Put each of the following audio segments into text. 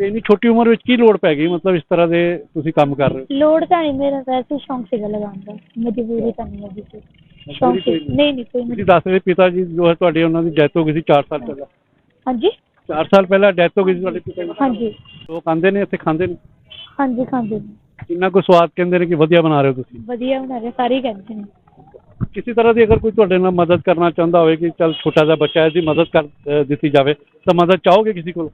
ਤੇ ਇੰਨੀ ਛੋਟੀ ਉਮਰ ਵਿੱਚ ਕੀ ਲੋੜ ਪੈ ਗਈ? ਮਤਲਬ ਇਸ ਤਰ੍ਹਾਂ ਦੇ ਤੁਸੀਂ ਕੰਮ ਕਰ ਰਹੇ ਹੋ? ਲੋੜ ਤਾਂ ਨਹੀਂ ਮੇਰਾ ਵੈਸੇ ਹੀ ਸ਼ੌਂਕ ਸੀਗਾ ਲਗਾਉਣ ਦਾ। ਮਜਬੂਰੀ ਤਾਂ ਨਹੀਂ ਹੈਗੀ ਸੀ। ਸ਼ੌਂਕ ਸੀ। ਨਹੀਂ। ਨਹੀਂ ਕੋਈ ਤੁਸੀਂ ਨਹੀਂ ਦੱਸ ਰਹੇ ਪਿਤਾ ਜੀ ਜੋ ਹੈ ਤੁਹਾਡੇ ਉਹਨਾਂ ਦੀ ਡੈਥ ਹੋ ਗਈ ਸੀ 4 ਸਾਲ ਪਹਿਲਾਂ। ਹਾਂਜੀ। 4 ਸਾਲ ਪਹਿਲਾਂ ਡੈਥ ਹੋ ਗਈ ਸੀ ਤੁਹਾਡੇ ਪਿਤਾ ਦੀ ਹਾਂਜੀ। ਲੋਕ ਆਂਦੇ ਨੇ ਇੱਥੇ ਖਾਂਦੇ ਨੇ? ਹਾਂਜੀ ਖਾਂਦੇ ਨੇ। ਕਿੰਨਾ ਕੁ ਸਵਾਦ ਕਹਿੰਦੇ ਨੇ ਕਿ ਵਧੀਆ ਬਣਾ ਰਹੇ ਹੋ ਤੁਸੀਂ? ਵਧੀਆ ਬਣਾ ਰਹੇ ਸਾਰੇ ਹੀ ਕਹਿੰਦੇ ਨੇ। ਕਿਸੇ ਤਰ੍ਹਾਂ ਦੀ ਅਗਰ ਕੋਈ ਤੁਹਾਡੇ ਨਾਲ ਮਦਦ ਕਰਨਾ ਚਾਹੁੰਦਾ ਹੋਵੇ ਕਿ ਚਲ ਛੋਟਾ ਜਿਹਾ ਬੱਚਾ ਹੈ ਇਹਦੀ ਮਦਦ ਕਰ ਦਿੱਤੀ ਜਾਵੇ ਤਾਂ ਮਦਦ ਚਾਹੋਗੇ ਕਿਸੇ ਕੋਲ?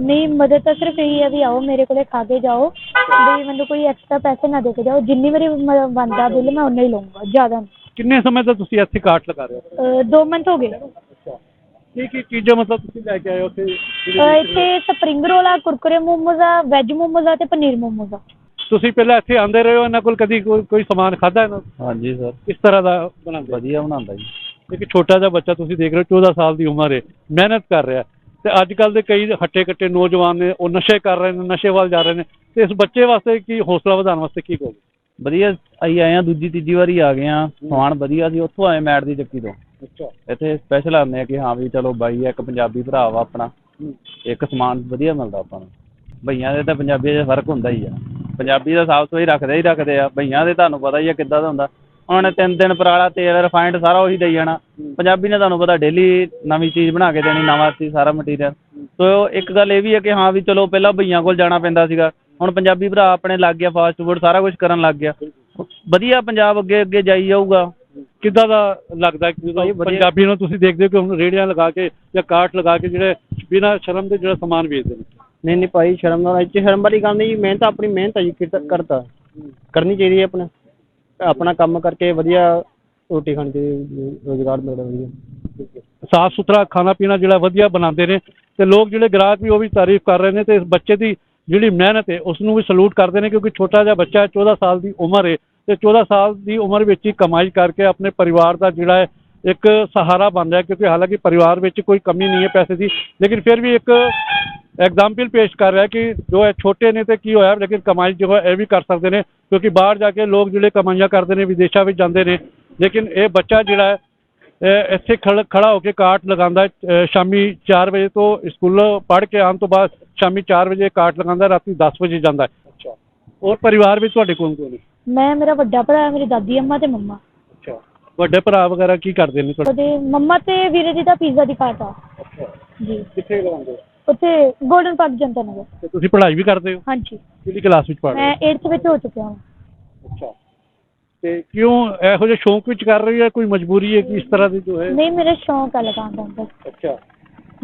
ਨਹੀਂ ਮਦਦ ਤਾਂ ਸਿਰਫ ਇਹੀ ਹੈ ਵੀ ਆਓ ਮੇਰੇ ਕੋਲੇ ਖਾ ਕੇ ਜਾਓ। ਵੀ ਮੈਨੂੰ ਕੋਈ ਐਕਸਟਰਾ ਪੈਸੇ ਨਾ ਦੇ ਕੇ ਜਾਓ। ਜਿੰਨੀ ਮੇਰੀ ਮ- ਬਣਦਾ ਬਿੱਲ ਮੈਂ ਉਨਾ ਹੀ ਲਵਾਂਗਾ ਜ਼ਿਆਦਾ ਨਹੀਂ। ਕਿੰਨੇ ਸਮੇਂ ਤੋਂ ਤੁਸੀਂ ਇੱਥੇ ਕਾਟ ਲਗਾ ਰਹੇ ਹੋ? ਅਹ ਦੋ ਮੰਥ ਹੋ ਗਏ। ਕੀ ਕੀ ਚੀਜ਼ਾਂ ਮਤਲਬ ਤੁਸੀਂ ਲੈ ਕੇ ਆਏ ਹੋ ਉੱਥੇ? ਅਹ ਇੱਥੇ ਸਪਰਿੰਗ ਰੋਲ ਆ ਕੁਰਕਰੇ ਮੋਮੋਜ਼ ਆ ਵੈਜ ਮੋਮੋਜ਼ ਆ ਤੇ ਪਨੀਰ ਮੋਮੋਜ਼। ਆ ਤੁਸੀਂ ਪਹਿਲਾਂ ਇੱਥੇ ਆਂਦੇ ਰਹੇ ਹੋ ਇਹਨਾਂ ਕੋਲ ਕਦੀ ਕੋਈ ਕੋਈ ਸਮਾਨ ਖਾਦਾ ਇਹਨਾਂ ਤੋਂ? ਹਾਂਜੀ ਸਰ। ਕਿਸ ਤਰ੍ਹਾਂ ਦਾ ਬਣਾਉਂਦੇ ਵਧੀਆ ਬਣਾਉਂਦਾ ਜੀ। ਇੱਕ ਛੋਟਾ ਜਿਹਾ ਬੱਚਾ ਤੁਸੀਂ ਦੇਖ ਰਹੇ ਹੋ 14 ਸਾਲ ਦੀ ਉਮਰ ਹੈ ਮਿਹਨਤ ਕਰ ਰਿਹਾ। ਹੈ ਤੇ ਅੱਜ ਕੱਲ ਦੇ ਕਈ ਹੱਟੇ ਕੱਟੇ ਨੌਜਵਾਨ ਨੇ ਉਹ ਨਸ਼ੇ ਕਰ ਰਹੇ ਨੇ ਨਸ਼ੇ ਵੱਲ ਜਾ ਰਹੇ ਨੇ। ਤੇ ਇਸ ਬੱਚੇ ਵਾਸਤੇ ਕੀ ਹੌਸਲਾ ਵਧਾਉਣ ਵਾਸਤੇ ਕੀ ਕਹੋਗੇ? ਵਧੀਆ ਅਸੀਂ ਆਏ ਆ ਦੂਜੀ ਤੀਜੀ ਵਾਰੀ ਆ ਗਏ ਆ ਸਮਾਨ ਵਧੀਆ ਸੀ ਉੱਥੋਂ ਆਏ ਮੈਟ ਦੀ ਚੱਕੀ ਤੋਂ। ਅੱਛਾ। ਇੱਥੇ ਸਪੈਸ਼ਲ ਆਉਂਦੇ ਆ ਕਿ ਹਾਂ ਵੀ ਚਲੋ ਬਾਈ ਇੱਕ ਪੰਜਾਬੀ ਭਰਾ ਵਾ ਆਪਣਾ। ਇੱਕ ਸਮਾਨ ਵਧੀਆ ਮਿਲਦਾ ਆਪਾਂ ਨੂੰ। ਭਈਆਂ ਦੇ ਤਾਂ ਪੰਜਾਬੀਆਂ 'ਚ ਫ਼ਰਕ ਹੁੰਦਾ ਹੀ ਆ। ਪੰਜਾਬੀ ਦਾ ਸਾਫ਼ ਸੁਥਰਾ ਹੀ ਰੱਖਦੇ ਹੀ ਰੱਖਦੇ ਆ। ਭਈਆਂ ਦੇ ਤੁਹਾਨੂੰ ਪਤਾ ਹੀ ਆ ਕਿੱਦਾਂ ਦਾ ਹੁੰਦਾ। ਉਹਨਾਂ ਤਿੰਨ ਦਿਨ ਪਰਾਲਾ ਤੇਲ ਰਿਫਾਈਨਡ ਸਾਰਾ ਉਹੀ ਦੇਈ ਜਾਣਾ। ਪੰਜਾਬੀ ਨੇ ਤੁਹਾਨੂੰ ਪਤਾ ਡੇਲੀ ਨਵੀਂ ਚੀਜ਼ ਬਣਾ ਕੇ ਦੇਣੀ ਨਵਾਂ ਸੀ ਸਾਰਾ ਮਟੀਰੀਅਲ ਸੋ ਇੱਕ ਗੱਲ ਇਹ ਵੀ ਹੈ ਕਿ ਹਾਂ ਵੀ ਚਲੋ ਪਹਿਲਾਂ ਭਈਆਂ ਕੋਲ ਜਾਣਾ ਪੈਂਦਾ ਸੀਗਾ। ਹੁਣ ਪੰਜਾਬੀ ਭਰਾ ਆਪਣੇ ਲੱਗ ਗਿਆ ਫਾਸਟ ਫੂਡ ਸਾਰਾ ਕੁਝ ਕਰਨ ਲੱਗ ਗਿਆ। ਵਧੀਆ ਪੰਜਾਬ ਅੱਗੇ ਅੱਗੇ ਜਾਈ ਜਾਊਗਾ। ਕਿੱਦਾਂ ਦਾ ਲੱਗਦਾ ਕਿ ਪੰਜਾਬੀ ਨੂੰ ਤੁਸੀਂ ਦੇਖਦੇ ਹੋ ਕਿ ਹੁਣ ਰੇੜੀਆਂ ਲਗਾ ਕੇ ਜਾਂ ਕਾਟ ਲਗਾ ਕੇ ਜਿਹੜੇ ਬਿਨਾਂ ਸ਼ਰਮ ਦੇ ਜਿਹੜਾ ਸਮਾਨ ਵੇਚਦੇ ਨੇ? ਨਹੀਂ ਨਹੀਂ ਭਾਈ ਸ਼ਰਮ ਨਾਲ ਇੱਥੇ ਸ਼ਰਮ ਵਾਲੀ ਗੱਲ ਨਹੀਂ ਮਿਹਨਤ ਆਪਣੀ ਮਿਹਨਤ ਹੈ ਜੀ ਕਰਤਾ ਕਰਨੀ ਚਾਹੀਦੀ ਹੈ ਆਪਣਾ। ਆਪਣਾ ਕੰਮ ਕਰਕੇ ਵਧੀਆ ਰੋਟੀ ਖਾਣ ਚਾਹੀਦੀ ਰੋਜ਼ਗਾਰ ਮਿਲਦਾ ਵਧੀਆ ਸਾਫ਼ ਸੁਥਰਾ ਖਾਣਾ ਪੀਣਾ ਜਿਹੜਾ ਵਧੀਆ ਬਣਾਉਂਦੇ ਨੇ ਤੇ ਲੋਕ ਜਿਹੜੇ ਗ੍ਰਾਹਕ ਵੀ ਉਹ ਵੀ ਤਾਰੀਫ ਕਰ ਰਹੇ ਨੇ ਤੇ ਇਸ ਬੱਚੇ ਦੀ ਜਿਹੜੀ ਮਿਹਨਤ ਹੈ ਉਸ ਨੂੰ ਵੀ ਸਲੂਟ ਕਰਦੇ ਨੇ ਕਿਉਂਕਿ ਛੋਟਾ ਜਿਹਾ ਬੱਚਾ ਹੈ 14 ਸਾਲ ਦੀ ਉਮਰ ਹੈ ਤੇ 14 ਸਾਲ ਦੀ ਉਮਰ ਵਿੱਚ ਹੀ ਕਮਾਈ ਕਰਕੇ ਆਪਣੇ ਪਰਿਵਾਰ ਦਾ ਜਿਹੜਾ ਹੈ ਇੱਕ ਸਹਾਰਾ ਬਣ ਰਿਹਾ ਕਿਉਂਕਿ ਹਾਲਾਂਕਿ ਪਰਿਵਾਰ ਵਿੱਚ ਕੋਈ ਕਮੀ ਨਹੀਂ ਹੈ ਪੈਸੇ ਦੀ ਲੇਕਿਨ ਫਿਰ ਵੀ ਇੱਕ ਐਗਜ਼ਾਮਪਲ ਪੇਸ਼ ਕਰ ਰਿਹਾ ਕਿ ਜੋ ਹੈ ਛੋਟੇ ਨੇ ਤੇ ਕੀ ਹੋਇਆ ਲੇਕਿਨ ਕਮਾਈ ਜੋ ਹੈ ਇਹ ਵੀ ਕਰ ਸਕਦੇ ਨੇ ਕਿਉਂਕਿ ਬਾਹਰ ਜਾ ਕੇ ਲੋਕ ਜਿਹੜੇ ਕਮਾਈਆਂ ਕਰਦੇ ਨੇ ਵਿਦੇਸ਼ਾਂ ਵਿੱਚ ਜਾਂਦੇ ਨੇ ਲੇਕਿਨ ਇਹ ਬੱਚਾ ਜਿਹੜਾ ਹੈ ਇਹ ਇੱਥੇ ਖੜ- ਖੜਾ ਹੋ ਕੇ ਕਾਟ ਲਗਾਉਂਦਾ ਹੈ, ਸ਼ਾਮੀ 4 ਵਜੇ ਤੋਂ ਸਕੂਲੋਂ ਪੜ੍ਹ ਕੇ ਆਉਣ ਤੋਂ ਬਾਅਦ ਸ਼ਾਮੀ 4 ਵਜੇ ਕਾਟ ਲਗਾਉਂਦਾ ਹੈ, ਰਾਤੀ 10 ਵਜੇ ਜਾਂਦਾ ਹੈ। ਅੱਛਾ। ਔਰ ਪਰਿਵਾਰ ਵਿੱਚ ਤੁਹਾਡੇ ਕੋਲ ਕੋਲ ਮੈਂ ਮੇਰਾ ਵੱਡਾ ਭਰਾ ਮੇਰੀ ਦਾਦੀ ਅੰਮਾ ਤੇ ਮੰਮਾ। ਵੱਡੇ ਭਰਾ ਵਗੈਰਾ ਕੀ ਕਰਦੇ ਨੇ ਤੁਹਾਡੇ? ਉਹਦੇ ਮੰਮਾ ਤੇ ਵੀਰੇ ਜੀ ਦਾ ਪੀਜ਼ਾ ਦੀ ਕਾਟ ਆ। ਜੀ। ਕਿੱਥੇ ਲਗਾਉਂਦੇ ਉੱਥੇ ਗੋਲਡਨ ਪਾਰਕ ਜਨਤਾ ਨਗਰ ਤੇ ਤੁਸੀਂ ਪੜ੍ਹਾਈ ਵੀ ਕਰਦੇ ਹੋ? ਹਾਂਜੀ। ਕਿਹੜੀ ਕਲਾਸ ਵਿੱਚ ਪੜ੍ਹਦੇ ਮੈਂ 8th ਵਿੱਚ ਹੋ ਚੁੱਕਿਆ ਹਾਂ। ਹੋ ਅੱਛਾ। ਤੇ ਕਿਉਂ ਇਹੋ ਜਿਹੇ ਸ਼ੌਂਕ ਵਿੱਚ ਕਰ ਰਹੀ ਹੈ ਕੋਈ ਮਜਬੂਰੀ ਹੈ ਕਿ ਇਸ ਤਰ੍ਹਾਂ ਦੀ ਜੋ ਹੈ? ਨਹੀਂ ਮੇਰਾ ਸ਼ੌਂਕ ਆ ਲਗਾਉਣ ਦਾ ਬਸ ਅੱਛਾ।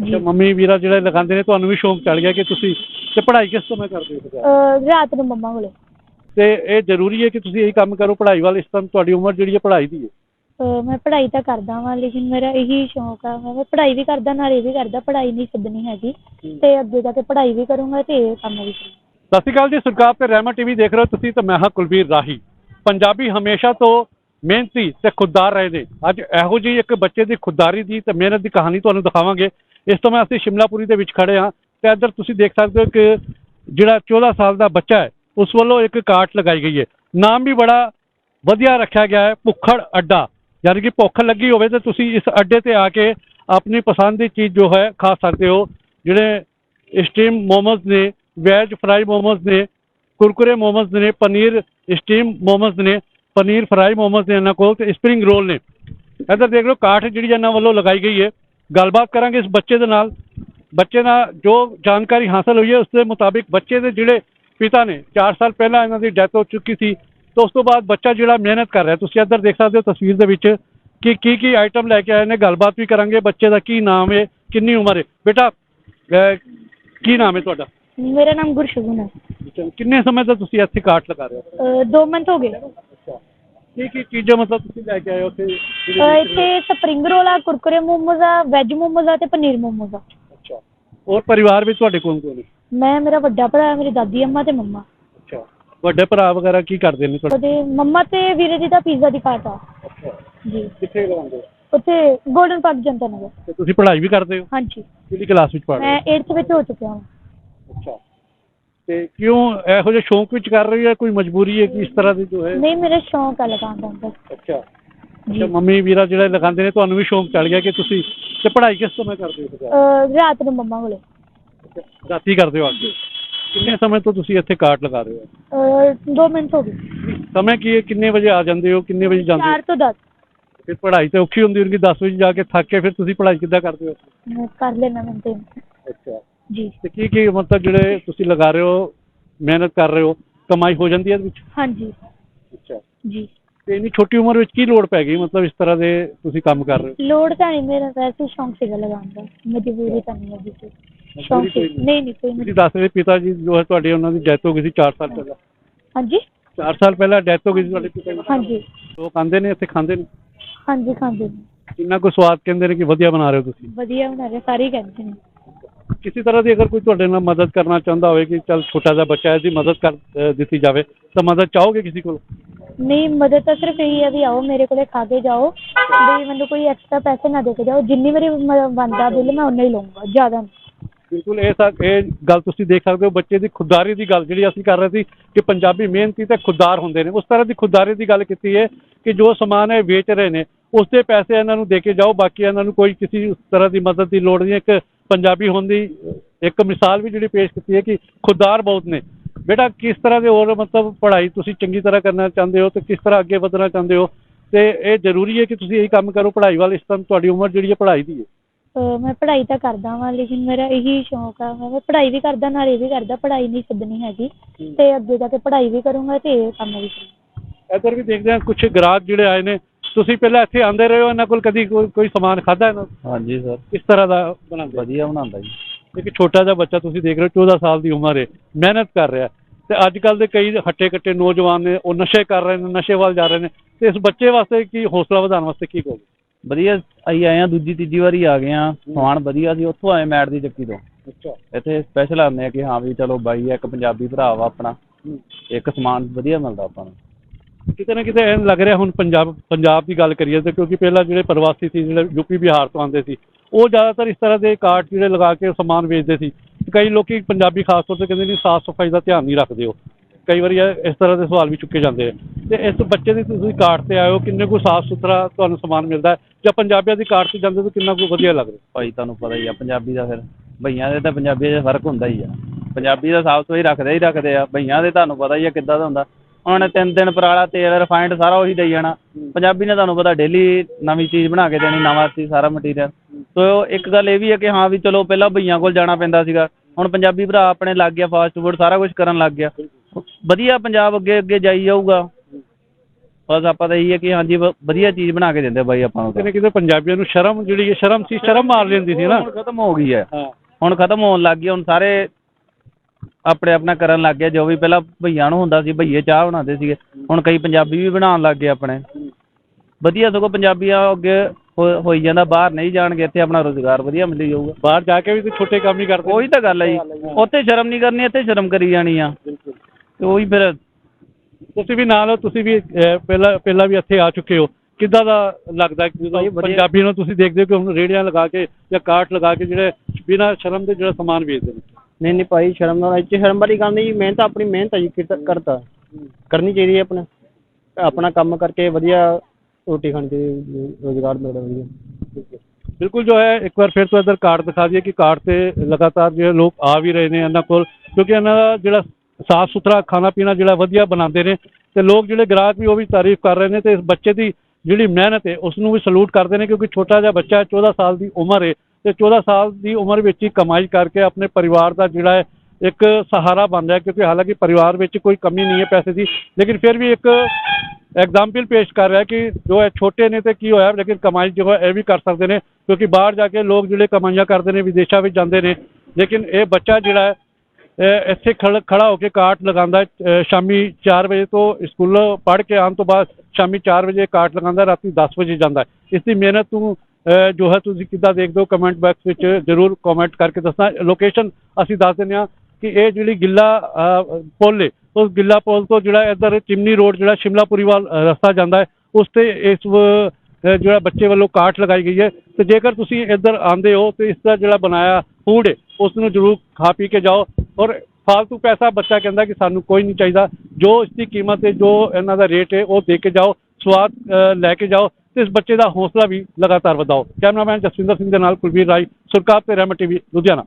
ਜੀ। ਅੱਛਾ ਮੰਮੀ ਵੀਰਾ ਜਿਹੜੇ ਲਗਾਉਂਦੇ ਨੇ ਤੁਹਾਨੂੰ ਵੀ ਸ਼ੌਂਕ ਚੜ ਗਿਆ ਕਿ ਤੁਸੀਂ ਤੇ ਪੜ੍ਹਾਈ ਕਿਸ ਸਮੇਂ ਕਰਦੇ ਹੋ? ਅਹ ਰਾਤ ਨੂੰ ਮੰਮਾ ਕੋਲੇ। ਤੇ ਇਹ ਜ਼ਰੂਰੀ ਹੈ ਕਿ ਤੁਸੀਂ ਇਹੀ ਕੰਮ ਕਰੋ ਪੜ੍ਹਾਈ ਵੱਲ ਇਸ ਟਾਈਮ ਤੁਹਾਡੀ ਉਮਰ ਜਿਹੜੀ ਹੈ ਪੜ੍ਹਾਈ ਦੀ ਹੈ। ਮੈਂ ਪੜ੍ਹਾਈ ਤਾਂ ਕਰਦਾ ਵਾਂ ਲੇਕਿਨ ਮੇਰਾ ਇਹੀ ਸ਼ੌਂਕ ਆ ਮੈਂ ਪੜ੍ਹਾਈ ਵੀ ਕਰਦਾ ਨਾਲ ਇਹ ਵੀ ਕਰਦਾ ਪੜ੍ਹਾਈ ਨਹੀਂ ਛੱਡਣੀ ਹੈਗੀ ਤੇ ਅੱਗੇ ਜਾ ਕੇ ਪੜ੍ਹਾਈ ਵੀ ਕਰੂੰਗਾ ਤੇ ਇਹ ਕੰਮ ਵੀ ਕਰੂੰਗਾ। ਸਤਿ ਸ਼੍ਰੀ ਅਕਾਲ ਜੀ ਸਰਕਾਰ ਤੇ ਰਹਿਮਾ ਟੀਵੀ ਦੇਖ ਰਹੇ ਹੋ ਤੁਸੀਂ ਤੇ ਮੈਂ ਹਾਂ ਕੁਲਵੀਰ ਰਾਹੀ। ਪੰਜਾਬੀ ਹਮੇਸ਼ਾ ਤੋਂ ਮਿਹਨਤੀ ਤੇ ਖੁੱਦਾਰ ਰਹੇ ਨੇ। ਅੱਜ ਇਹੋ ਜਿਹੀ ਇੱਕ ਬੱਚੇ ਦੀ ਖੁੱਦਾਰੀ ਦੀ ਤੇ ਮਿਹਨਤ ਦੀ ਕਹਾਣੀ ਤੁਹਾਨੂੰ ਦਿਖਾਵਾਂਗੇ। ਇਸ ਤੋਂ ਮੈਂ ਅਸੀਂ ਸ਼ਿਮਲਾਪੁਰੀ ਦੇ ਵਿੱਚ ਖੜੇ ਹਾਂ ਤੇ ਇੱਧਰ ਤੁਸੀਂ ਦੇਖ ਸਕਦੇ ਹੋ ਕਿ ਜਿਹੜਾ 14 ਸਾਲ ਦਾ ਬੱਚਾ ਹੈ ਉਸ ਵੱਲੋਂ ਇੱਕ ਕਾਟ ਲਗਾਈ ਗਈ ਹੈ। ਨਾਮ ਵੀ ਬੜਾ ਵਧੀਆ ਰੱਖਿਆ ਗਿਆ ਹੈ ਭੁੱਖੜ ਅੱਡਾ। ਯਾਨੀ ਕਿ ਭੁੱਖ ਲੱਗੀ ਹੋਵੇ ਤਾਂ ਤੁਸੀਂ ਇਸ ਅੱਡੇ ਤੇ ਆ ਕੇ ਆਪਣੀ ਪਸੰਦ ਦੀ ਚੀਜ਼ ਜੋ ਹੈ ਖਾ ਸਕਦੇ ਹੋ। ਜਿਹੜੇ ਸਟੀਮ ਮੋਮਸ ਨੇ ਵੈਜ ਫਰਾਈ ਮੋਮਸ ਨੇ, ਕੁਰਕੁਰੇ ਮੋਮਸ ਨੇ, ਪਨੀਰ ਸਟੀਮ ਮੋਮਸ ਨੇ, ਪਨੀਰ ਫਰਾਈ ਮੋਮਸ ਨੇ ਇਹਨਾਂ ਕੋਲ ਤੇ ਸਪਰਿੰਗ ਰੋਲ ਨੇ। ਇੱਧਰ ਦੇਖ ਲਓ ਕਾਠ ਜਿਹੜੀ ਇਹਨਾਂ ਵੱਲੋਂ ਲਗਾਈ ਗਈ ਹੈ। ਗੱਲਬਾਤ ਕਰਾਂਗੇ ਇਸ ਬੱਚੇ ਦੇ ਨਾਲ। ਬੱਚੇ ਨਾਲ ਜੋ ਜਾਣਕਾਰੀ ਹਾਸਲ ਹੋਈ ਹੈ, ਉਸ ਦੇ ਮੁਤਾਬਿਕ ਬੱਚੇ ਦੇ ਜਿਹੜੇ ਪਿਤਾ ਨੇ 4 ਸਾਲ ਪਹਿਲਾਂ ਇਹਨਾਂ ਦੀ ਡੈਥ ਹੋ ਚੁੱਕੀ ਸੀ। ਤੇ ਉਸ ਤੋਂ ਬਾਅਦ ਬੱਚਾ ਜਿਹੜਾ ਮਿਹਨਤ ਕਰ ਰਿਹਾ ਤੁਸੀਂ ਇੱਧਰ ਦੇਖ ਸਕਦੇ ਹੋ ਤਸਵੀਰ ਦੇ ਵਿੱਚ ਕਿ ਕੀ ਕੀ ਆਈਟਮ ਲੈ ਕੇ ਆਏ ਨੇ ਗੱਲਬਾਤ ਵੀ ਕਰਾਂਗੇ ਬੱਚੇ ਦਾ ਕੀ ਨਾਮ ਹੈ ਕਿੰਨੀ ਉਮਰ ਹੈ। ਬੇਟਾ ਕੀ ਨਾਮ ਹੈ ਤੁਹਾਡਾ? ਮੇਰਾ ਨਾਮ ਗੁਰਸ਼ਗੁਨ ਹੈ। ਕਿੰਨੇ ਸਮੇਂ ਤੋਂ ਤੁਸੀਂ ਇੱਥੇ ਕਾਟ ਲਗਾ ਰਹੇ ਹੋ? ਅਹ ਦੋ ਮੰਥ ਹੋ ਗਏ। ਕੀ ਕੀ ਚੀਜ਼ਾਂ ਮਤਲਬ ਤੁਸੀਂ ਲੈ ਕੇ ਆਏ ਹੋ ਅਹ ਇੱਥੇ ਸਪਰਿੰਗ ਰੋਲ ਆ ਕੁਰਕਰੇ ਮੋਮੋਜ਼ ਆ ਵੈਜ ਮੋਮੋਜ਼ ਆ ਤੇ ਪਨੀਰ ਮੋਮੋਜ਼ ਆ। ਅੱਛਾ ਔਰ ਪਰਿਵਾਰ ਵਿੱਚ ਤੁਹਾਡੇ ਕੋਲ ਕੋਲ ਮੈਂ ਮੇਰਾ ਵੱਡਾ ਭਰਾ ਮੇਰੀ ਦਾਦੀ ਅੰਮਾ ਤੇ ਮੰਮਾ। ਵੱਡੇ ਭਰਾ ਵਗੈਰਾ ਕੀ ਕਰਦੇ ਨੇ ਤੁਹਾਡੇ? ਉਹਦੇ ਮੰਮਾ ਤੇ ਵੀਰੇ ਜੀ ਦਾ ਪੀਜ਼ਾ ਦੀ ਆ। ਅੱਛਾ। ਜੀ। ਕਿੱਥੇ ਲਗਾਉਂਦੇ ਉੱਥੇ ਗੋਲਡਨ ਪਾਰਕ ਜਨਤਾ ਨਗਰ ਤੇ ਤੁਸੀਂ ਪੜ੍ਹਾਈ ਵੀ ਕਰਦੇ ਹੋ? ਹਾਂਜੀ। ਕਿਹੜੀ ਕਲਾਸ ਵਿੱਚ ਪੜ੍ਹਦੇ ਮੈਂ 8th ਵਿੱਚ ਹੋ ਚੁੱਕਿਆ ਹਾਂ। ਹੋ ਅੱਛਾ। ਤੇ ਕਿਉਂ ਇਹੋ ਜਿਹੇ ਸ਼ੌਂਕ ਵਿੱਚ ਕਰ ਰਹੀ ਹੈ ਕੋਈ ਮਜਬੂਰੀ ਹੈ ਕਿ ਇਸ ਤਰ੍ਹਾਂ ਦੀ ਜੋ ਹੈ? ਨਹੀਂ ਮੇਰਾ ਸ਼ੌਂਕ ਆ ਲਗਾਉਣ ਦਾ ਅੱਛਾ। ਜੀ। ਅੱਛਾ ਮੰਮੀ ਵੀਰਾ ਜਿਹੜੇ ਲਗਾਉਂਦੇ ਨੇ ਤੁਹਾਨੂੰ ਵੀ ਸ਼ੌਂਕ ਚੜ ਗਿਆ ਕਿ ਤੁਸੀਂ ਤੇ ਪੜ੍ਹਾਈ ਕਿਸ ਸਮੇਂ ਕਰਦੇ ਹੋ? ਅਹ ਰਾਤ ਨੂੰ ਮੰਮਾ ਕੋਲੇ। ਰਾਤੀ ਕਰਦੇ ਹੋ ਅੱਗੇ ਕਿੰਨੇ ਸਮੇਂ ਤੋਂ ਤੁਸੀਂ ਇੱਥੇ ਕਾਰਟ ਲਗਾ ਰਹੇ ਹੋ? ਅਹ ਦੋ ਮਿੰਟ ਹੋ ਗਏ। ਸਮੇਂ ਕੀ ਹੈ? ਕਿੰਨੇ ਵਜੇ ਆ ਜਾਂਦੇ ਹੋ? ਕਿੰਨੇ ਵਜੇ ਜਾਂਦੇ ਹੋ? ਚਾਰ ਤੋਂ ਦਸ। ਫਿਰ ਪੜ੍ਹਾਈ ਤੇ ਔਖੀ ਹੁੰਦੀ ਹੋਣੀ 10 ਵਜੇ ਜਾ ਕੇ ਥੱਕ ਕੇ ਫਿਰ ਤੁਸੀਂ ਪੜ੍ਹਾਈ ਕਿੱਦਾਂ ਕਰਦੇ ਹੋ? ਕਰ ਲੈਣਾ ਮੈਂ ਤੇ। ਅੱਛਾ। ਜੀ। ਤੇ ਕੀ ਕੀ ਮਤਲਬ ਜਿਹੜੇ ਤੁਸੀਂ ਲਗਾ ਰਹੇ ਹੋ ਮਿਹਨਤ ਕਰ ਰਹੇ ਹੋ ਕਮਾਈ ਹੋ ਜਾਂਦੀ ਹੈ ਇਹਦੇ ਵਿੱਚ? ਹਾਂਜੀ। ਅੱਛਾ। ਜੀ। ਤੇ ਇੰਨੀ ਛੋਟੀ ਉਮਰ ਵਿੱਚ ਕੀ ਲੋੜ ਪੈ ਗਈ? ਮਤਲਬ ਇਸ ਤਰ੍ਹਾਂ ਦੇ ਤੁਸੀਂ ਕੰਮ ਕਰ ਰਹੇ ਹੋ? ਲੋੜ ਤਾਂ ਨਹੀਂ ਮੇਰਾ ਵੈਸੇ ਸ਼ੌਂਕ ਸੀਗਾ ਲਗਾਉਣ ਦਾ। ਮਜਬੂਰੀ ਤਾਂ ਨਹੀਂ ਸੀ। ਕੋਈ ਨਹੀਂ। ਨਹੀਂ ਨਹੀਂ ਕੋਈ ਤੁਸੀਂ ਦੱਸ ਰਹੇ ਪਿਤਾ ਜੀ ਜੋ ਹੈ ਤੁਹਾਡੇ ਉਹਨਾਂ ਦੀ ਡੈਥ ਹੋ ਗਈ ਸੀ 4 ਸਾਲ ਪਹਿਲਾਂ। ਹਾਂਜੀ? 4 ਸਾਲ ਪਹਿਲਾਂ ਡੈਥ ਹੋ ਗਈ ਸੀ ਤੁਹਾਡੇ ਪਿਤਾ ਦੀ ਹਾਂਜੀ। ਲੋਕ ਆਉਂਦੇ ਨੇ ਇੱਥੇ ਖਾਂਦੇ ਨੇ? ਹਾਂਜੀ ਖਾਂਦੇ ਨੇ। ਕਿੰਨਾ ਕੁ ਸਵਾਦ ਕਹਿੰਦੇ ਨੇ ਕਿ ਵਧੀਆ ਬਣਾ ਰਹੇ ਹੋ ਤੁਸੀਂ? ਵਧੀਆ ਬਣਾ ਰਹੇ ਸਾਰੇ ਹੀ ਕਹਿੰਦੇ ਨੇ। ਕਿਸੇ ਤਰ੍ਹਾਂ ਦੀ ਅਗਰ ਕੋਈ ਤੁਹਾਡੇ ਨਾਲ ਮਦਦ ਕਰਨਾ ਚਾਹੁੰਦਾ ਹੋਵੇ ਕਿ ਚਲ ਛੋਟਾ ਜਿਹਾ ਬੱਚਾ ਹੈ ਇਹਦੀ ਮਦਦ ਕਰ ਅ, ਦਿੱਤੀ ਜਾਵੇ ਤਾਂ ਮਦਦ ਚਾਹੋਗੇ ਕਿਸੇ ਕੋਲ? ਨਹੀਂ ਮਦਦ ਤਾਂ ਸਿਰਫ ਇਹੀ ਹੈ ਵੀ ਆਓ ਮੇਰੇ ਕੋਲੇ ਖਾ ਕੇ ਜਾਓ ਵੀ ਮੈਨੂੰ ਕੋਈ ਐਕਸਟਰਾ ਪੈਸੇ ਨਾ ਦੇ ਕੇ ਜਾਓ। ਜਿੰਨੀ ਵਾਰੀ ਮ- ਬਣਦਾ ਬਿੱਲ ਮੈਂ ਉਨਾ ਹੀ ਲਵਾਂਗਾ ਜ਼ਿਆਦਾ ਨਹੀਂ ਬਿਲਕੁਲ, ਇਹ ਸਾ, ਇਹ ਗੱਲ ਤੁਸੀਂ ਦੇਖ ਸਕਦੇ ਹੋ, ਬੱਚੇ ਦੀ ਖੁਦਦਾਰੀ ਦੀ ਗੱਲ ਜਿਹੜੀ ਅਸੀਂ ਕਰ ਰਹੇ ਸੀ ਕਿ ਪੰਜਾਬੀ ਮਿਹਨਤੀ ਤੇ ਖੁਦਦਾਰ ਹੁੰਦੇ ਨੇ। ਉਸ ਤਰ੍ਹਾਂ ਦੀ ਖੁਦਦਾਰੀ ਦੀ ਗੱਲ ਕੀਤੀ ਹੈ ਕਿ ਜੋ ਸਮਾਨ ਇਹ ਵੇਚ ਰਹੇ ਨੇ, ਉਸ ਦੇ ਪੈਸੇ ਇਹਨਾਂ ਨੂੰ ਦੇ ਕੇ ਜਾਓ, ਬਾਕੀ ਇਹਨਾਂ ਨੂੰ ਕੋਈ ਕਿਸੇ ਤਰ੍ਹਾਂ ਦੀ ਮਦਦ ਦੀ ਲੋੜ ਨਹੀਂ ਇੱਕ ਪੰਜਾਬੀ ਹੋਣ ਦੀ, ਇੱਕ ਮਿਸਾਲ ਵੀ ਜਿਹੜੀ ਪੇਸ਼ ਕੀਤੀ ਹੈ ਕਿ ਖੁਦਦਾਰ ਬਹੁਤ ਨੇ। ਬੇਟਾ, ਕਿਸ ਤਰ੍ਹਾਂ ਦੇ ਹੋਰ ਮਤਲਬ ਪੜ੍ਹਾਈ ਤੁਸੀਂ ਚੰਗੀ ਤਰ੍ਹਾਂ ਕਰਨਾ ਚਾਹੁੰਦੇ ਹੋ ਤੇ ਕਿਸ ਤਰ੍ਹਾਂ ਅੱਗੇ ਵਧਣਾ ਚਾਹੁੰਦੇ ਹੋ? ਤੇ ਇਹ ਜ਼ਰੂਰੀ ਹੈ ਕਿ ਤੁਸੀਂ ਇਹੀ ਕੰਮ ਕਰੋ, ਪੜ੍ਹਾਈ ਵੱਲ। ਇਸ ਟਾਈਮ ਤੁਹਾਡੀ ਉਮਰ ਜਿਹੜੀ ਹੈ ਪੜ੍ਹਾਈ ਦੀ ਹੈ। ਮੈਂ ਪੜ੍ਹਾਈ ਤਾਂ ਕਰਦਾ ਵਾਂ ਲੇਕਿਨ ਮੇਰਾ ਇਹੀ ਸ਼ੌਂਕ ਆ ਮੈਂ ਪੜ੍ਹਾਈ ਵੀ ਕਰਦਾ ਨਾਲ ਇਹ ਵੀ ਕਰਦਾ ਪੜ੍ਹਾਈ ਨਹੀਂ ਛੱਡਣੀ ਹੈਗੀ ਤੇ ਅੱਗੇ ਜਾ ਕੇ ਪੜ੍ਹਾਈ ਵੀ ਕਰੂੰਗਾ ਤੇ ਇਹ ਕੰਮ ਵੀ ਕਰੂੰਗਾ। ਇੱਧਰ ਵੀ ਦੇਖਦੇ ਹਾਂ ਕੁਝ ਗ੍ਰਾਹਕ ਜਿਹੜੇ ਆਏ ਨੇ ਤੁਸੀਂ ਪਹਿਲਾਂ ਇੱਥੇ ਆਂਦੇ ਰਹੇ ਹੋ ਇਹਨਾਂ ਕੋਲ ਕਦੀ ਕੋਈ ਕੋਈ ਸਮਾਨ ਖਾਦਾ ਇਹਨਾਂ ਤੋਂ? ਹਾਂਜੀ ਸਰ। ਕਿਸ ਤਰ੍ਹਾਂ ਦਾ ਬਣਾਉਂਦੇ? ਵਧੀਆ ਬਣਾਉਂਦਾ ਜੀ। ਇੱਕ ਛੋਟਾ ਜਿਹਾ ਬੱਚਾ ਤੁਸੀਂ ਦੇਖ ਰਹੇ ਹੋ 14 ਸਾਲ ਦੀ ਉਮਰ ਹੈ ਮਿਹਨਤ ਕਰ ਰਿਹਾ ਤੇ ਅੱਜ ਕੱਲ ਦੇ ਕਈ ਹੱਟੇ ਕੱਟੇ ਨੌਜਵਾਨ ਨੇ ਉਹ ਨਸ਼ੇ ਕਰ ਰਹੇ ਨੇ ਨਸ਼ੇ ਵੱਲ ਜਾ ਰਹੇ ਨੇ ਤੇ ਇਸ ਬੱਚੇ ਵਾਸਤੇ ਕੀ ਹੌਸਲਾ ਵਧਾਉਣ ਵਾਸਤੇ ਕੀ ਕਹੋਗੇ? ਵਧੀਆ ਅਸੀਂ ਆਏ ਆ ਦੂਜੀ ਤੀਜੀ ਵਾਰੀ ਆ ਗਏ ਆ ਸਮਾਨ ਵਧੀਆ ਸੀ ਉੱਥੋਂ ਆਏ ਮੈਟ ਦੀ ਚੱਕੀ ਤੋਂ। ਅੱਛਾ। ਇੱਥੇ ਸਪੈਸ਼ਲ ਆਉਂਦੇ ਆ ਕਿ ਹਾਂ ਵੀ ਚਲੋ ਬਾਈ ਇੱਕ ਪੰਜਾਬੀ ਭਰਾ ਵਾ ਆਪਣਾ ਇੱਕ ਸਮਾਨ ਵਧੀਆ ਮਿਲਦਾ ਆਪਾਂ ਨੂੰ। ਕਿਤੇ ਨਾ ਕਿਤੇ ਐਂ ਲੱਗ ਰਿਹਾ ਹੁਣ ਪੰਜਾਬ ਪੰਜਾਬ ਦੀ ਗੱਲ ਕਰੀਏ ਤੇ ਕਿਉਂਕਿ ਪਹਿਲਾਂ ਜਿਹੜੇ ਪ੍ਰਵਾਸੀ ਸੀ ਜਿਹੜੇ ਯੂਪੀ ਬਿਹਾਰ ਤੋਂ ਆਉਂਦੇ ਸੀ ਉਹ ਜ਼ਿਆਦਾਤਰ ਇਸ ਤਰ੍ਹਾਂ ਦੇ ਕਾਰਟ ਜਿਹੜੇ ਲਗਾ ਕੇ ਸਮਾਨ ਵੇਚਦੇ ਸੀ। ਕਈ ਲੋਕੀ ਪੰਜਾਬੀ ਖਾਸ ਤੌਰ ਤੇ ਕਹਿੰਦੇ ਨਹੀਂ ਸਾਫ਼ ਸਫ਼ਾਈ ਦਾ ਧਿਆਨ ਨਹੀਂ ਰੱਖਦੇ ਹੋ ਕਈ ਵਾਰੀ ਇਸ ਤਰ੍ਹਾਂ ਦੇ ਸਵਾਲ ਵੀ ਚੁੱਕੇ ਜਾਂਦੇ ਆ। ਤੇ ਇਸ ਬੱਚੇ ਦੀ ਤੁਸੀਂ ਕਾਰਟ ਤੇ ਆਇਓ, ਕਿੰਨੇ ਕੁ ਸਾਫ਼ ਸੁਥਰਾ ਤੁਹਾਨੂੰ ਸਮਾਨ ਮਿਲਦਾ ਹੈ? ਜਾਂ ਪੰਜਾਬੀਆਂ ਦੀ ਕਾਰਟ ਤੇ ਜਾਂਦੇ ਤਾਂ ਕਿੰਨਾ ਕੁ ਵਧੀਆ ਲੱਗਦਾ? ਰਿਹਾ ਭਾਈ, ਤੁਹਾਨੂੰ ਪਤਾ ਹੀ ਆ, ਪੰਜਾਬੀ ਦਾ ਫਿਰ ਭਈਆਂ ਦੇ ਤਾਂ ਪੰਜਾਬੀ 'ਚ ਫ਼ਰਕ ਹੁੰਦਾ ਹੀ ਆ। ਪੰਜਾਬੀ ਦਾ ਸਾਫ਼ ਸਫ਼ਾਈ ਰੱਖਦੇ ਹੀ ਰੱਖਦੇ ਆ ਭਈਆਂ ਦੇ ਤੁਹਾਨੂੰ ਪਤਾ ਹੀ ਆ ਕਿੱਦਾਂ ਦਾ ਹੁੰਦਾ। ਉਹਨਾਂ ਨੇ ਤਿੰਨ ਦਿਨ ਪਰਾਲਾ ਤੇਲ ਰਿਫਾਈਨਡ ਸਾਰਾ ਉਹੀ ਦੇਈ ਜਾਣਾ। ਪੰਜਾਬੀ ਨੇ ਤੁਹਾਨੂੰ ਪਤਾ ਡੇਲੀ ਨਵੀਂ ਚੀਜ਼ ਬਣਾ ਕੇ ਦੇਣੀ, ਨਵਾਂ ਸੀ ਸਾਰਾ ਮਟੀਰੀਅਲ ਸੋ ਇੱਕ ਗੱਲ ਇਹ ਵੀ ਹੈ ਕਿ ਹਾਂ ਵੀ ਚਲੋ ਪਹਿਲਾਂ ਭਈਆਂ ਕੋਲ ਜਾਣਾ ਪੈਂਦਾ ਸੀਗਾ। ਹੁਣ ਪੰਜਾਬੀ ਭਰਾ ਆਪਣੇ ਲੱਗ ਗਿਆ ਫਾਸਟ ਫੂਡ ਸਾਰਾ ਕੁਝ ਕਰਨ ਲੱਗ ਗਿਆ। ਵਧੀਆ ਪੰਜਾਬ ਅੱਗੇ ਅੱਗੇ ਜਾਈ ਜਾਊਗਾ। ਬਸ ਆਪਾਂ ਤਾਂ ਇਹੀ ਹੈ ਕਿ ਹਾਂਜੀ ਵ- ਵਧੀਆ ਚੀਜ਼ ਬਣਾ ਕੇ ਦਿੰਦੇ ਬਾਈ ਆਪਾਂ ਨੂੰ ਤਾਂ। ਕਿਤੇ ਕਿਤੇ ਪੰਜਾਬੀਆਂ ਨੂੰ ਸ਼ਰਮ ਜਿਹੜੀ ਹੈ ਸ਼ਰਮ ਸੀ ਸ਼ਰਮ ਮਾਰ ਲੈਂਦੀ ਸੀ ਨਾ। ਹੁਣ ਖਤਮ ਹੋ ਗਈ ਹੈ। ਹਾਂ। ਹੁਣ ਖਤਮ ਹੋਣ ਲੱਗ ਗਈ ਹੁਣ ਸਾਰੇ ਆਪਣੇ ਆਪਣਾ ਕਰਨ ਲੱਗ ਗਏ। ਜੋ ਵੀ ਪਹਿਲਾਂ ਭਈਆਂ ਨੂੰ ਹੁੰਦਾ ਸੀ ਭਈਏ ਚਾਹ ਬਣਾਉਂਦੇ ਸੀਗੇ। ਹੁਣ ਕਈ ਪੰਜਾਬੀ ਵੀ ਬਣਾਉਣ ਲੱਗ ਗਏ ਆਪਣੇ। ਵਧੀਆ ਸਗੋਂ ਪੰਜਾਬੀਆਂ ਅੱਗੇ ਹੋ- ਹੋਈ ਜਾਂਦਾ ਬਾਹਰ ਨਹੀਂ ਜਾਣਗੇ ਇੱਥੇ ਆਪਣਾ ਰੋਜ਼ਗਾਰ ਵਧੀਆ ਮਿਲੀ ਜਾਊਗਾ। ਬਾਹਰ ਜਾ ਕੇ ਵੀ ਤੇ ਛੋਟੇ ਕੰਮ ਹੀ ਕਰਦੇ ਉਹੀ ਤਾਂ ਗੱਲ ਹੈ ਜੀ। ਉੱਥੇ ਸ਼ਰਮ ਨਹੀਂ ਕਰਨੀ ਇੱਥੇ ਸ਼ਰਮ ਕਰੀ ਜਾਣੀ ਆ। ਤੇ ਉਹੀ ਫਿਰ ਤੁਸੀਂ ਵੀ ਨਾਲ ਹੋ ਤੁਸੀਂ ਵੀ ਅਹ, ਪਹਿਲਾਂ ਪਹਿਲਾਂ ਵੀ ਇੱਥੇ ਆ ਚੁੱਕੇ ਹੋ। ਕਿੱਦਾਂ ਦਾ ਲੱਗਦਾ ਹੈ ਕਿ ਜਦੋਂ ਭਾਈ ਵਧੀਆ- ਪੰਜਾਬੀ ਨੂੰ ਤੁਸੀਂ ਦੇਖਦੇ ਹੋ ਕਿ ਹੁਣ ਰੇੜੀਆਂ ਲਗਾ ਕੇ ਜਾਂ ਕਾਰਟ ਲਗਾ ਕੇ ਜਿਹੜੇ ਬਿਨਾਂ ਸ਼ਰਮ ਦੇ ਜਿਹੜਾ ਸਮਾਨ ਵੇਚਦੇ ਨੇ? ਨਹੀਂ ਨਹੀਂ ਭਾਈ ਸ਼ਰਮ ਨਾਲ ਇੱਥੇ ਸ਼ਰਮ ਵਾਲੀ ਗੱਲ ਨਹੀਂ ਜੀ ਮਿਹਨਤ ਆਪਣੀ ਮਿਹਨਤ ਹੈ ਜੀ ਕਿਰਤ- ਕਰਦਾ ਕਰਨੀ ਚਾਹੀਦੀ ਹੈ ਆਪਣਾ। ਆਪਣਾ ਕੰਮ ਕਰਕੇ ਵਧੀਆ ਰੋਟੀ ਖਾਣੀ ਚਾਹੀਦੀ ਰੋਜ਼ਗਾਰ ਮਿਲਦਾ ਵਧੀਆ। ਬਿਲਕੁਲ ਜੋ ਹੈ ਇੱਕ ਵਾਰ ਫਿਰ ਤੋਂ ਇੱਧਰ ਕਾਰਡ ਦਿਖਾ ਦਈਏ ਕਿ ਕਾਰਡ ਤੇ ਲਗਾਤਾਰ ਜਿਹੜੇ ਲੋਕ ਆ ਵੀ ਰਹੇ ਨੇ ਇਹਨਾਂ ਕੋਲ ਕਿਉਂਕਿ ਇਹਨਾਂ ਦਾ ਜਿਹੜਾ ਸਾਫ਼ ਸੁਥਰਾ ਖਾਣਾ ਪੀਣਾ ਜਿਹੜਾ ਵਧੀਆ ਬਣਾਉਂਦੇ ਨੇ ਤੇ ਲੋਕ ਜਿਹੜੇ ਗ੍ਰਾਹਕ ਵੀ ਉਹ ਵੀ ਤਾਰੀਫ ਕਰ ਰਹੇ ਨੇ ਤੇ ਇਸ ਬੱਚੇ ਦੀ ਜਿਹੜੀ ਮਿਹਨਤ ਹੈ ਉਸ ਨੂੰ ਵੀ ਸਲੂਟ ਕਰਦੇ ਨੇ ਕਿਉਂਕਿ ਛੋਟਾ ਜਿਹਾ ਬੱਚਾ ਹੈ 14 ਸਾਲ ਦੀ ਉਮਰ ਹੈ ਤੇ 14 ਸਾਲ ਦੀ ਉਮਰ ਵਿੱਚ ਹੀ ਕਮਾਈ ਕਰਕੇ ਆਪਣੇ ਪਰਿਵਾਰ ਦਾ ਜਿਹੜਾ ਹੈ ਇੱਕ ਸਹਾਰਾ ਬਣ ਰਿਹਾ ਕਿਉਂਕਿ ਹਾਲਾਂਕਿ ਪਰਿਵਾਰ ਵਿੱਚ ਕੋਈ ਕਮੀ ਨਹੀਂ ਹੈ ਪੈਸੇ ਦੀ, ਲੇਕਿਨ ਫਿਰ ਵੀ ਇੱਕ ਐਗਜ਼ਾਮਪਲ ਪੇਸ਼ ਕਰ ਰਿਹਾ ਕਿ ਜੋ ਹੈ ਛੋਟੇ ਨੇ ਤੇ ਕੀ ਹੋਇਆ, ਲੇਕਿਨ ਕਮਾਈ ਜੋ ਹੈ ਇਹ ਵੀ ਕਰ ਸਕਦੇ ਨੇ ਕਿਉਂਕਿ ਬਾਹਰ ਜਾ ਕੇ ਲੋਕ ਜਿਹੜੇ ਕਮਾਈਆਂ ਕਰਦੇ ਨੇ, ਵਿਦੇਸ਼ਾਂ ਵਿੱਚ ਜਾਂਦੇ ਨੇ, ਲੇਕਿਨ ਇਹ ਬੱਚਾ ਜਿਹੜਾ ਹੈ ਇੱਥੇ ਖੜ ਖੜਾ ਹੋ ਕੇ ਕਾਟ ਲਗਾਉਂਦਾ ਸ਼ਾਮੀ 4 ਵਜੇ ਤੋਂ ਸਕੂਲ ਪੜ੍ਹ ਕੇ ਆਉਣ ਤੋਂ ਬਾਅਦ ਸ਼ਾਮੀ 4 ਵਜੇ ਕਾਟ ਲਗਾਉਂਦਾ ਰਾਤੀ 10 ਵਜੇ ਜਾਂਦਾ। ਇਸ ਦੀ ਮਿਹਨਤ ਨੂੰ ਜੋ ਹੈ ਤੁਸੀਂ ਕਿੱਦਾਂ ਦੇਖਦੇ ਹੋ ਕਮੈਂਟ ਬਾਕਸ ਵਿੱਚ ਜ਼ਰੂਰ ਕਮੈਂਟ ਕਰਕੇ ਦੱਸਣਾ। ਲੋਕੇਸ਼ਨ ਅਸੀਂ ਦੱਸ ਦਿੰਦੇ ਹਾਂ ਕਿ ਇਹ ਜਿਹੜੀ ਗਿੱਲਾ ਅਹ, ਹੈ ਉਸ ਗਿੱਲਾ ਪੁੱਲ ਤੋਂ ਜਿਹੜਾ ਇੱਧਰ ਚਿਮਨੀ ਰੋਡ ਜਿਹੜਾ ਸ਼ਿਮਲਾਪੁਰੀ ਵੱਲ ਰਸਤਾ ਜਾਂਦਾ ਹੈ ਉਸ ਤੇ ਇਸ ਜਿਹੜਾ ਬੱਚੇ ਵੱਲੋਂ ਕਾਟ ਲਗਾਈ ਗਈ ਹੈ। ਤੇ ਜੇਕਰ ਤੁਸੀਂ ਇੱਧਰ ਆਉਂਦੇ ਹੋ ਤੇ ਇਸ ਦਾ ਜਿਹੜਾ ਬਣਾਇਆ ਫੂਡ ਹੈ ਉਸ ਨੂੰ ਜ਼ਰੂਰ ਖਾ ਪੀ ਕੇ ਜਾਓ। ਔਰ ਫालतू ਪੈਸਾ ਬੱਚਾ ਕਹਿੰਦਾ ਕਿ ਸਾਨੂੰ ਕੋਈ ਨਹੀਂ ਚਾਹੀਦਾ। ਜੋ ਇਸ ਦੀ ਕੀਮਤ ਹੈ, ਜੋ ਇਹਨਾਂ ਦਾ ਰੇਟ ਹੈ, ਉਹ ਦੇ ਕੇ ਜਾਓ, ਸਵਾਦ ਲੈ ਕੇ ਜਾਓ ਤੇ ਇਸ ਬੱਚੇ ਦਾ ਹੌਸਲਾ ਵੀ ਲਗਾਤਾਰ ਵਧਾਓ। ਕੈਮਰਾਮੈਨ ਜਸਵਿੰਦਰ ਸਿੰਘ ਦੇ ਨਾਲ ਕੁਲਵੀਰ ਰਾਈ ਸੁਰਕਾਤ ਤੇ ਰਹਿਮਤ ਟੀਵੀ, ਲੁਧਿਆਣਾ।